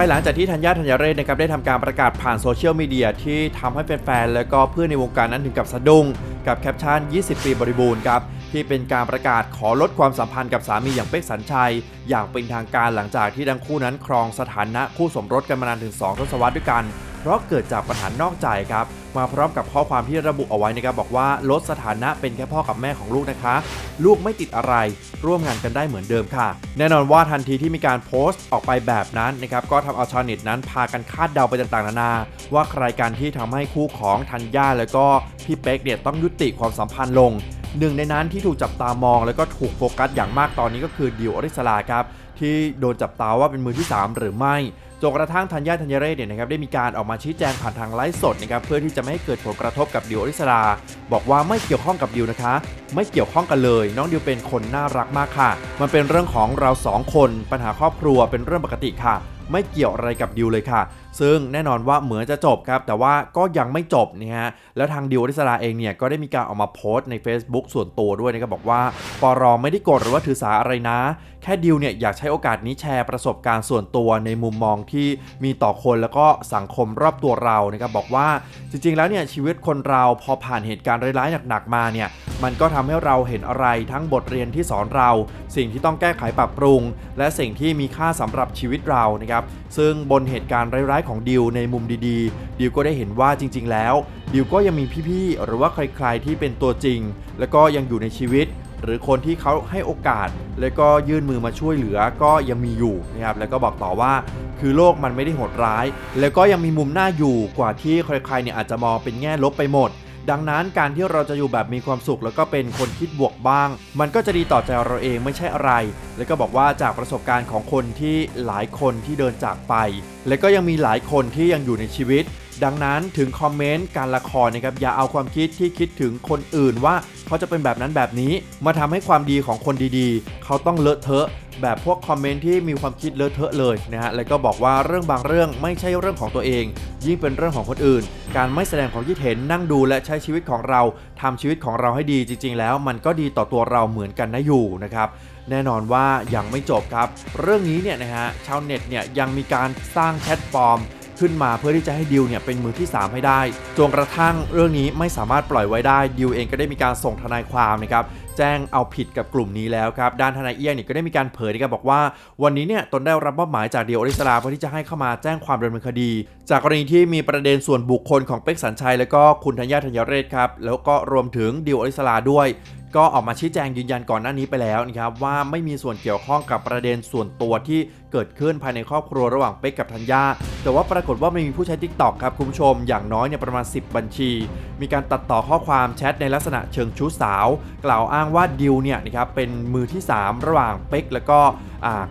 ายหลังจากที่ธัญญาธัญเรศนะครับได้ทำการประกาศผ่านโซเชียลมีเดียที่ทำให้แฟนๆและก็เพื่อนในวงการนั้นถึงกับสะดุ้งกับแคปชั่น 20 ปีบริบูรณ์ครับที่เป็นการประกาศขอลดความสัมพันธ์กับสามีอย่างเป๊กสัญชัย อย่างเป็นทางการหลังจากที่ทั้งคู่นั้นครองสถานะคู่สมรสกันมานานถึง 2 ทศวรรษด้วยกัน เพราะเกิดจากปัญหานอกใจครับ มาพร้อมกับข้อความที่ระบุเอาไว้นะครับบอกว่าลดสถานะเป็นแค่พ่อกับแม่ของลูกนะคะ ลูกไม่ติดอะไร ร่วมงานกันได้เหมือนเดิมค่ะ แน่นอนว่าทันทีที่มีการโพสต์ออกไปแบบนั้นนะครับก็ทำเอาชาวเน็ตนั้นพากันคาดเดาไปต่างๆนานา ว่าใครกันที่ทำให้คู่ของธัญญาแล้วก็พี่เป๊กเนี่ยต้องยุติความสัมพันธ์ลงหนึ่งในนั้นที่ถูกจับตามองแล้วก็ถูกโฟกัสอย่างมากตอนนี้ก็คือดิวอริสลาครับที่โดนจับตาว่าเป็นมือที่ 3 หรือไม่ จนกระทั่งธัญญาธัญเรศเนี่ยนะครับได้มีการออกมาชี้แจงผ่านทางไลฟ์สดนะครับเพื่อที่จะไม่ให้เกิดผลกระทบกับดิวอริสราบอกว่าไม่เกี่ยวข้องกับดิวนะคะ ไม่เกี่ยวข้องกันเลย น้องดิวเป็นคนน่ารักมากค่ะ มันเป็นเรื่องของเราสองคนปัญหาครอบครัวเป็นเรื่องปกติค่ะ ไม่เกี่ยวอะไรกับดิวเลยค่ะซึ่งแน่นอนว่าเหมือนจะจบครับแต่ว่าก็ยังไม่จบนะฮะแล้วทางดิวอริสราเองเนี่ยก็ได้มีการออกมาโพสต์ใน Facebook ส่วนตัวด้วยนะครับบอกว่าปอรอไม่ได้โกรธหรือว่าถือสาอะไรนะ แค่ดิวเนี่ยอยากใช้โอกาสนี้แชร์ประสบการณ์ส่วนตัวในมุมมองที่มีต่อคนแล้วก็สังคมรอบตัวเรานะครับบอกว่าจริง ๆ แล้วเนี่ยชีวิตคนเราพอผ่านเหตุการณ์ร้ายๆหนักๆมาเนี่ยมันก็ทำให้เราเห็นอะไรทั้งบทเรียนที่สอนเรา สิ่งที่ต้องแก้ไขปรับปรุง และสิ่งที่มีค่าสำหรับชีวิตเรานะครับซึ่งบนเหตุการณ์ร้ายๆของดิวในมุมดีๆ ดิวก็ได้เห็นว่าจริง ๆ แล้ว ดิวก็ยังมีพี่ๆ หรือว่าใครๆ ที่เป็นตัวจริง แล้วก็ยังอยู่ในชีวิต หรือคนที่เขาให้โอกาส แล้วก็ยื่นมือมาช่วยเหลือก็ยังมีอยู่นะครับแล้วก็บอกต่อว่าคือโลกมันไม่ได้โหดร้าย แล้วก็ยังมีมุมหน้าอยู่กว่าที่ใครๆเนี่ยอาจจะมองเป็นแง่ลบไปหมด ดังนั้นการที่เราจะอยู่แบบมีความสุข แล้วก็เป็นคนคิดบวกบ้าง มันก็จะดีต่อใจเราเองไม่ใช่อะไร แล้วก็บอกว่าจากประสบการณ์ของคนที่หลายคนที่เดินจากไป และก็ยังมีหลายคนที่ยังอยู่ในชีวิตดังนั้นถึงคอมเมนต์การละครนะครับอย่าเอาความคิดที่คิดถึงคนอื่นว่า เขาจะเป็นแบบนั้นแบบนี้ มาทำให้ความดีของคนดีๆ เขาต้องเลอะเทอะ แบบพวกคอมเมนต์ที่มีความคิดเลอะเทอะเลยนะฮะ แล้วก็บอกว่าเรื่องบางเรื่องไม่ใช่เรื่องของตัวเอง ยิ่งเป็นเรื่องของคนอื่น การไม่แสดงความคิดเห็นนั่งดูและใช้ชีวิตของเราทำชีวิตของเราให้ดีจริง ๆ แล้ว มันก็ดีต่อตัวเราเหมือนกันนะอยู่นะครับแน่นอนว่ายังไม่จบครับ เรื่องนี้เนี่ยนะฮะชาวเน็ตเนี่ยยังมีการสร้างแพลตฟอร์ม ขึ้นมาเพื่อที่จะให้ดิวเนี่ยเป็นมือที่ 3 ให้ได้จนกระทั่งเรื่องนี้ไม่สามารถปล่อยไว้ได้ดิวเองก็ได้มีการส่งทนายความนะครับแจ้งเอาผิดกับกลุ่มนี้แล้วครับด้านทนายเอี้ยงเนี่ยก็ได้มีการเผยนะครับบอกว่าวันนี้เนี่ยตนได้รับมอบหมายจากดิวอริสลาเพื่อที่จะให้เข้ามาแจ้งความดำเนินคดี จากกรณีที่มีประเด็นส่วนบุคคลของเป็กสัญชัย แล้วก็คุณธัญญาธัญเรศครับแล้วก็รวมถึงดิวอริสลาด้วย ก็ออกมาชี้แจงยืนยันก่อนหน้านี้ไปแล้วนะครับว่าไม่มีส่วนเกี่ยวข้องกับประเด็นส่วนตัวที่เกิดขึ้นภายในครอบครัวระหว่างเป๊กกับธัญญาแต่ว่าปรากฏว่าไม่มีผู้ใช้ t ิ k t o k ครับคุณผู้ชมอย่างน้อยเนี่ยประมาณ 10 บัญชี มีการตัดต่อข้อความแชทในลักษณะเชิงชู้สาว กล่าวอ้างว่าดิวเนี่ยนะครับเป็นมือที่ 3 ระหว่างเป๊กแล้วก็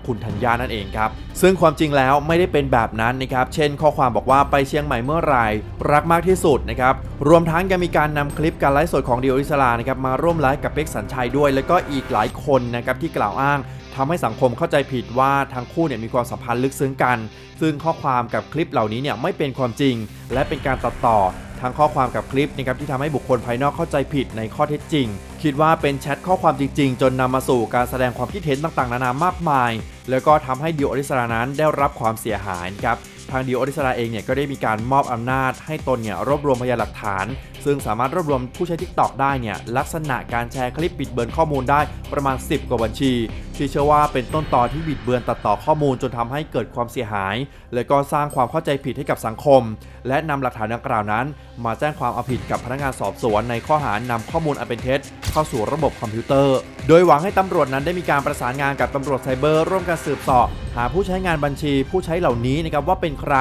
คุณธัญญานั่นเองครับซึ่งความจริงแล้วไม่ได้เป็นแบบนั้นนะครับเช่น ข้อความบอกว่าไปเชียงใหม่เมื่อไหร่รักมากที่สุดนะครับรวมทั้งยังมีการนำคลิปการไลฟ์สดของดิวอริสลานะครับมาร่วมไลฟ์กับเป็กสัญชัยด้วย แล้วก็อีกหลายคนนะครับที่กล่าวอ้างทำให้สังคมเข้าใจผิดว่าทั้งคู่เนี่ยมีความสัมพันธ์ลึกซึ้งกัน ซึ่งข้อความกับคลิปเหล่านี้เนี่ยไม่เป็นความจริง และเป็นการตัดต่อทั้งข้อความกับคลิปนะครับที่ทำให้บุคคลภายนอกเข้าใจผิดในข้อเท็จจริง คิดว่าเป็นแชทข้อความจริง ๆ จนนำมาสู่การแสดงความคิดเห็นต่างๆ นานามากมาย แล้วก็ทำให้ดิวอริสรานั้นได้รับความเสียหายครับ ทางดิวอริสราเองเนี่ยก็ได้มีการมอบอำนาจให้ตนเนี่ยรวบรวมพยานหลักฐาน ซึ่งสามารถรวบรวมผู้ใช้ TikTok ได้เนี่ยลักษณะการแชร์คลิปบิดเบือนข้อมูลได้ประมาณ 10 กว่าบัญชี ที่เชื่อว่าเป็นต้นตอที่บิดเบือนตัดต่อข้อมูลจนทำให้เกิดความเสียหาย และก็สร้างความเข้าใจผิดให้กับสังคม และนำหลักฐานดังกล่าวนั้น มาแจ้งความเอาผิดกับพนักงานสอบสวนในข้อหานำข้อมูลอันเป็นเท็จเข้าสู่ระบบคอมพิวเตอร์ โดยหวังให้ตำรวจนั้นได้มีการประสานงานกับตำรวจไซเบอร์ร่วมกันสืบสอบ หาผู้ใช้งานบัญชีผู้ใช้เหล่านี้นะครับว่าเป็นใคร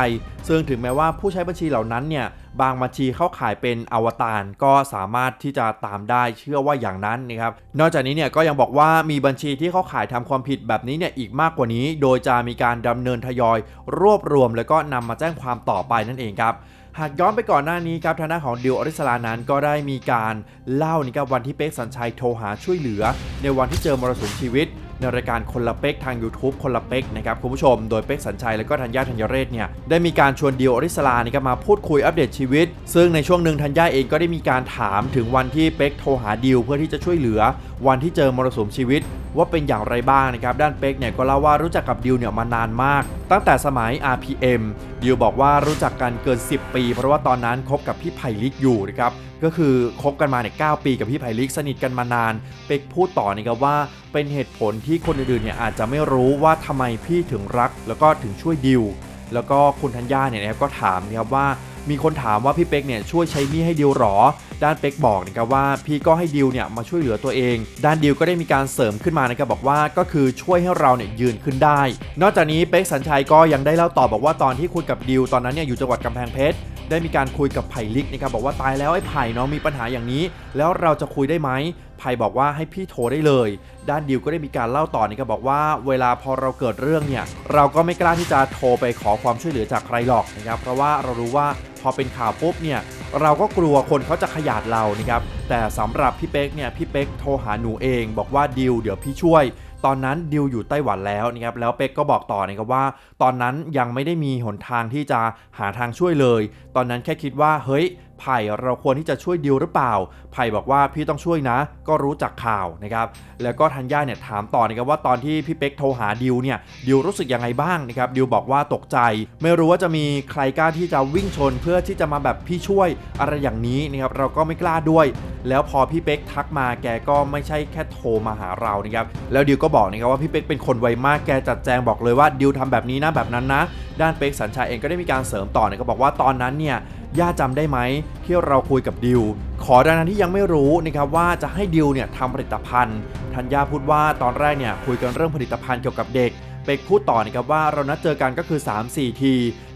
ซึ่งถึงแม้ว่าผู้ใช้บัญชีเหล่านั้นเนี่ยบางบัญชีเข้าขายเป็นอวตารก็สามารถที่จะตามได้เชื่อว่าอย่างนั้นนะครับนอกจากนี้เนี่ยก็ยังบอกว่ามีบัญชีที่เข้าขายทำความผิดแบบนี้เนี่ยอีกมากกว่านี้ โดยจะมีการดำเนินทยอย รวบรวม แล้วก็นำมาแจ้งความต่อไปนั่นเองครับหากย้อนไปก่อนหน้านี้ครับทางด้านของดิวอริสลานั้นก็ได้มีการเล่านี่ครับวันที่เป๊กสัญชัยโทรหาช่วยเหลือ ในวันที่เจอมรสุมชีวิต ในรายการคนละเป๊กทาง YouTube คนละเป๊กนะครับคุณผู้ชมโดยเป๊กสัญชัยและก็ธัญญาธัญเรศเนี่ยได้มีการชวนดิวอริสลานี่ครับมาพูดคุยอัปเดตชีวิต ซึ่งในช่วงหนึ่งธัญญาเองก็ได้มีการถามถึงวันที่เป๊กโทรหาดิวเพื่อที่จะช่วยเหลือวันที่เจอมรสุมชีวิตว่าเป็นอย่างไรบ้างนะครับ ด้านเป็กเนี่ยก็เล่าว่ารู้จักกับดิวเนี่ยมานานมาก ตั้งแต่สมัย RPM ดิวบอกว่ารู้จักกันเกิน 10 ปี เพราะว่าตอนนั้นคบกับพี่ไผ่ลิกอยู่นะครับก็คือคบกันมาเนี่ย9ปีกับพี่ไผ่ลิกสนิทกันมานาน เป็กพูดต่อนะครับว่าเป็นเหตุผลที่คนอื่นๆเนี่ยอาจจะไม่รู้ว่าทำไมพี่ถึงรัก แล้วก็ถึงช่วยดิวแล้วก็คุณธัญญาเนี่ยนะครับก็ถามนะครับว่า มีคนถามว่าพี่เป็กเนี่ยช่วยใช้หนี้ให้ดิวหรอ ด้านเป็กบอกนะครับว่าพี่ก็ให้ดิวเนี่ยมาช่วยเหลือตัวเอง ด้านดิวก็ได้มีการเสริมขึ้นมานะครับบอกว่าก็คือช่วยให้เราเนี่ยยืนขึ้นได้ นอกจากนี้เป็กสัญชัยก็ยังได้เล่าต่อบอกว่าตอนที่คุยกับดิวตอนนั้นเนี่ยอยู่จังหวัดกำแพงเพชร ได้มีการคุยกับไผ่ลิกนะครับบอกว่าตายแล้วไอ้ไผ่เน้องมีปัญหาอย่างนี้ แล้วเราจะคุยได้ไหมไผ่บอกว่าให้พี่โทรได้เลย ด้านดิวก็ได้มีการเล่าต่อนะครับบอกว่า เวลาพอเราเกิดเรื่องเนี่ย เราก็ไม่กล้าที่จะโทรไปขอความช่วยเหลือจากใครหรอกนะครับเพราะว่าเรารู้ว่าพอเป็นข่าวปุ๊บเนี่ยเราก็กลัวคนเขาจะขยาดเรานะครับแต่สำหรับพี่เป๊กเนี่ยพี่เป๊กโทรหาหนูเอง บอกว่าดิวเดี๋ยวพี่ช่วย ตอนนั้นดิวอยู่ไต้หวันแล้วนะครับแล้วเป็กก็บอกต่อนะครับว่า ตอนนั้นยังไม่ได้มีหนทางที่จะหาทางช่วยเลย ตอนนั้นแค่คิดว่าเฮ้ย ไผ่เราควรที่จะช่วยดิวหรือเปล่า ไผ่บอกว่าพี่ต้องช่วยนะ ก็รู้จักข่าวนะครับ แล้วก็ธัญญาเนี่ยถามต่อนะครับว่าตอนที่พี่เป็กโทรหาดิวเนี่ยดิวรู้สึกยังไงบ้างนะครับดิวบอกว่าตกใจ ไม่รู้ว่าจะมีใครกล้าที่จะวิ่งชนเพื่อที่จะมาแบบพี่ช่วยอะไรอย่างนี้นะครับเราก็ไม่กล้าด้วย แล้วพอพี่เป็กทักมาแกก็ไม่ใช่แค่โทรมาหาเรานะครับแล้วดิวก็บอกนะครับว่าพี่เป็กเป็นคนไวมากแกจัดแจงบอกเลยว่าดิวทำแบบนี้นะแบบนั้นนะ ด้านเป็กสัญชัยเองก็ได้มีการเสริมต่อนะครับบอกว่าตอนนั้นเนี่ย ย่าจำได้ไหมที่เราคุยกับดิว ขอดังนั้นที่ยังไม่รู้นะครับว่าจะให้ดิวเนี่ยทำผลิตภัณฑ์ธัญญาพูดว่าตอนแรกเนี่ยคุยกันเรื่องผลิตภัณฑ์เกี่ยวกับเด็กเป็กพูดต่อนะครับว่าเรานัดเจอกันก็คือ 3-4 ที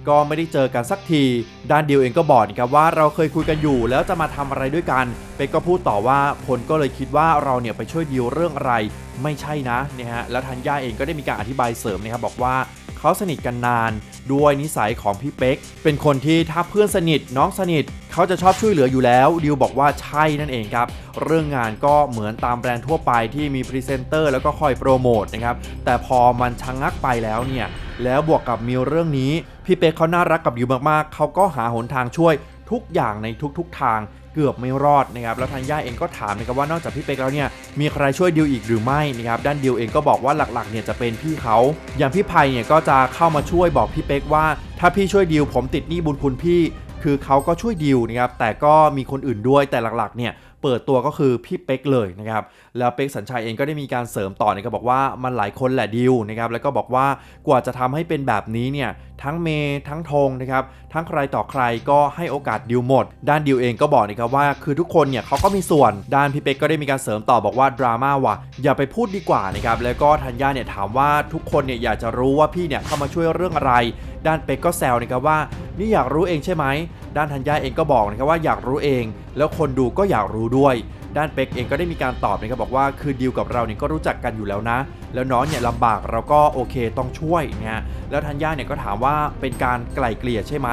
ก็ไม่ได้เจอกันสักที ด้านดิวเองก็บอกนะครับว่าเราเคยคุยกันอยู่แล้วจะมาทำอะไรด้วยกัน เป็กก็พูดต่อว่าคนก็เลยคิดว่าเราเนี่ยไปช่วยดิวเรื่องอะไร ไม่ใช่นะเนี่ยฮะแล้วธัญญาเองก็ได้มีการอธิบายเสริมนะครับบอกว่า เขาสนิทกันนาน ด้วยนิสัยของพี่เป๊ก เป็นคนที่ถ้าเพื่อนสนิทน้องสนิท เขาจะชอบช่วยเหลืออยู่แล้วดิวบอกว่าใช่นั่นเองครับ เรื่องงานก็เหมือนตามแบรนด์ทั่วไปที่มีพรีเซนเตอร์แล้วก็คอยโปรโมทนะครับแต่พอมันชะงงักไปแล้วเนี่ยแล้วบวกกับมีเรื่องนี้ พี่เป๊กเขาน่ารักกับดิวมากๆ เขาก็หาหนทางช่วยทุกอย่างในทุกๆทาง เกือบไม่รอดนะครับแล้วทางย่าเองก็ถามนะครับว่านอกจากพี่เป๊กแล้วเนี่ยมีใครช่วยดิวอีกหรือไม่นะครับด้านดิวเองก็บอกว่าหลักๆเนี่ยจะเป็นพี่เขา อย่างพี่ไผ่เนี่ยก็จะเข้ามาช่วยบอกพี่เป๊กว่า ถ้าพี่ช่วยดิวผมติดหนี้บุญคุณพี่ คือเขาก็ช่วยดิวนะครับแต่ก็มีคนอื่นด้วยแต่หลักๆเนี่ย เปิดตัวก็คือพี่เป๊กเลยนะครับแล้วเป็กสัญชัยเองก็ได้มีการเสริมต่อนะครับบอกว่ามันหลายคนแหละดิวนะครับแล้วก็บอกว่ากว่าจะทำให้เป็นแบบนี้เนี่ยทั้งเมย์ทั้งธงนะครับทั้งใครต่อใครก็ให้โอกาสดิวหมด ด้านดิวเองก็บอกนะครับว่าคือทุกคนเนี่ยเขาก็มีส่วนด้านพี่เป็กก็ได้มีการเสริมต่อบอกว่าดราม่าว่ะอย่าไปพูดดีกว่านะครับแล้วก็ธัญญาเนี่ยถามว่าทุกคนเนี่ยอยากจะรู้ว่าพี่เนี่ยเข้ามาช่วยเรื่องอะไร ด้านเป็กก็แซวนะครับว่า นี่อยากรู้เองใช่ไหมด้านธัญญาเองก็บอกนะครับว่าอยากรู้เอง แล้วคนดูก็อยากรู้ด้วย ด้านเป็กเองก็ได้มีการตอบนะครับบอกว่าคือดิวกับเราเนี่ยก็รู้จักกันอยู่แล้วนะ แล้วน้องเนี่ยลำบากเราก็โอเคต้องช่วยนะฮะแล้วธัญญาเนี่ยก็ถามว่าเป็นการไกล่เกลี่ยใช่ไหม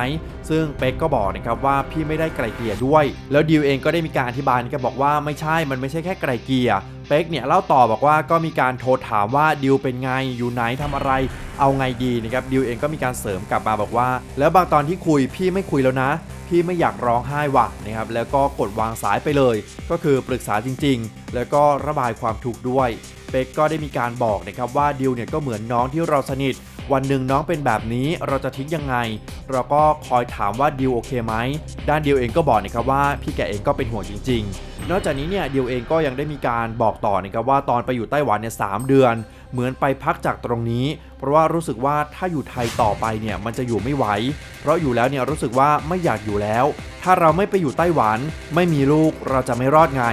ซึ่งเป็กก็บอกนะครับว่าพี่ไม่ได้ไกล่เกลี่ยด้วย แล้วดิวเองก็ได้มีการอธิบายนะครับบอกว่าไม่ใช่มันไม่ใช่แค่ไกล่เกลี่ยเป็กเนี่ยเล่าต่อบอกว่าก็มีการโทรถามว่าดิวเป็นไงอยู่ไหนทำอะไร เอาไงดีนะครับดิวเองก็มีการเสริมกลับมาบอกว่า แล้วบางตอนที่คุยพี่ไม่คุยแล้วนะ พี่ไม่อยากร้องไห้ว่ะนะครับแล้วก็กดวางสายไปเลย ก็คือปรึกษาจริง ๆ แล้วก็ระบายความทุกข์ด้วย เป็กก็ได้มีการบอกนะครับว่าดิวเนี่ยก็เหมือนน้องที่เราสนิท วันหนึ่งน้องเป็นแบบนี้เราจะทิ้งยังไง เราก็คอยถามว่าดิวโอเคไหมด้านดิวเองก็บอกนะครับว่าพี่แกเองก็เป็นห่วงจริง ๆ นอกจากนี้เนี่ยดิวเองก็ยังได้มีการบอกต่อนะครับว่าตอนไปอยู่ไต้หวันเนี่ยสามเดือน เหมือนไปพักจากตรงนี้ เพราะว่ารู้สึกว่าถ้าอยู่ไทยต่อไปเนี่ยมันจะอยู่ไม่ไหว เพราะอยู่แล้วเนี่ยรู้สึกว่าไม่อยากอยู่แล้ว ถ้าเราไม่ไปอยู่ไต้หวัน ไม่มีลูกเราจะไม่รอดไง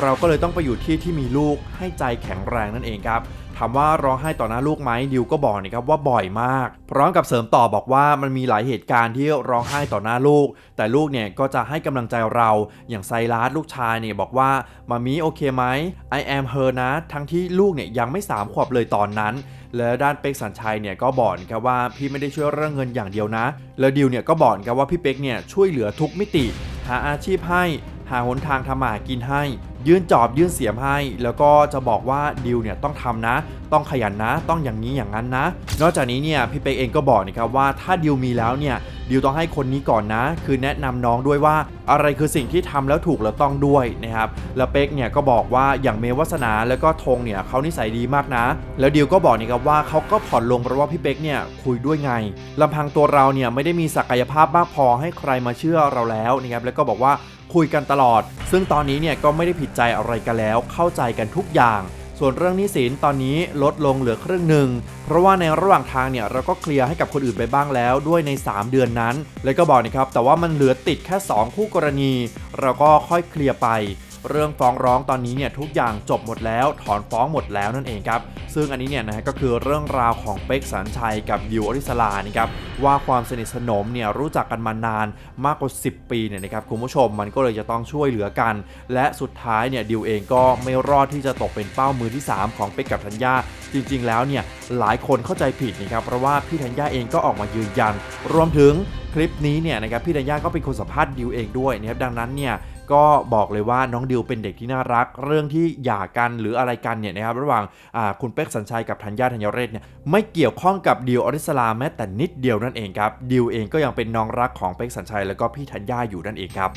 เราก็เลยต้องไปอยู่ที่ที่มีลูกให้ใจแข็งแรงนั่นเองครับามว่าร้องไห้ต่อหน้าลูกไหมดิวก็บอกนะครับว่าบ่อยมาก พร้อมกับเสริมต่อบอกว่ามันมีหลายเหตุการณ์ที่ร้องไห้ต่อหน้าลูก แต่ลูกเนี่ยก็จะให้กำลังใจเราอย่างไซรัสลูกชายเนี่ยบอกว่ามามีโอเคไหม I am her นะ ทั้งที่ลูกเนี่ยยังไม่สามขวบเลยตอนนั้นแล้วด้านเป็กสัญชัยเนี่ยก็บอกนะครับว่าพี่ไม่ได้ช่วยเรื่องเงินอย่างเดียวนะ แล้วดิวเนี่ยก็บอกนะครับว่าพี่เป็กเนี่ยช่วยเหลือทุกมิติ หาอาชีพให้ หาหนทางทำมาหากินให้ ยื่นจอบยื่นเสียมให้ แล้วก็จะบอกว่าดิวเนี่ยต้องทำนะ ต้องขยันนะ ต้องอย่างนี้อย่างนั้นนะ นอกจากนี้เนี่ยพี่เป๊กเองก็บอกนะครับว่าถ้าดิวมีแล้วเนี่ยดิวต้องให้คนนี้ก่อนนะ คือแนะนำน้องด้วยว่าอะไรคือสิ่งที่ทำแล้วถูกแล้วต้องด้วยนะครับแล้วเป๊กเนี่ยก็บอกว่าอย่างเมวัสนาแล้วก็ธงเนี่ยเขานิสัยดีมากนะ แล้วดิวก็บอกนี่ครับว่าเขาก็ผ่อนลงเพราะว่าพี่เป๊กเนี่ยคุยด้วยไงลำพังตัวเราเนี่ยไม่ได้มีศักยภาพมากพอให้ใครมาเชื่อเราแล้วนะครับแล้วก็บอกว่า คุยกันตลอด ซึ่งตอนนี้เนี่ยก็ไม่ได้ผิดใจอะไรกันแล้ว เข้าใจกันทุกอย่าง ส่วนเรื่องหนี้สินตอนนี้ลดลงเหลือครึ่งหนึ่ง เพราะว่าในระหว่างทางเนี่ยเราก็เคลียร์ให้กับคนอื่นไปบ้างแล้วด้วยใน 3 เดือนนั้น แล้วก็บอกนะครับแต่ว่ามันเหลือติดแค่ 2 คู่กรณี เราก็ค่อยเคลียร์ไป เรื่องฟ้องร้องตอนนี้เนี่ยทุกอย่างจบหมดแล้วถอนฟ้องหมดแล้วนั่นเองครับซึ่งอันนี้เนี่ยนะฮะก็คือเรื่องราวของเป็กสันชัยกับดิวอริสลานะครับว่าความสนิทสนมเนี่ยรู้จักกันมานานมากกว่า 10 ปีเนี่ยนะครับคุณผู้ชมมันก็เลยจะต้องช่วยเหลือกัน และสุดท้ายเนี่ยดิวเองก็ไม่รอดที่จะตกเป็นเป้ามือที่ 3 ของเป็กกับธัญญาจริง ๆ แล้วเนี่ยหลายคนเข้าใจผิดนะครับเพราะว่าพี่ธัญญาเองก็ออกมายืนยัน รวมถึงคลิปนี้เนี่ยนะครับพี่ธัญญาก็เป็นคนสัมภาษณ์ดิวเองด้วยนะครับดังนั้นเนี่ย ก็บอกเลยว่าน้องดิวเป็นเด็กที่น่ารัก เรื่องที่หย่ากันหรืออะไรกันเนี่ยนะครับระหว่างคุณเป๊กสัญชัยกับธัญญาธัญเรศเนี่ยไม่เกี่ยวข้องกับดิวอริสลาแม้แต่นิดเดียวนั่นเองครับดิวเองก็ยังเป็นน้องรักของเป๊กสัญชัยแล้วก็พี่ธัญญาอยู่นั่นเองครับ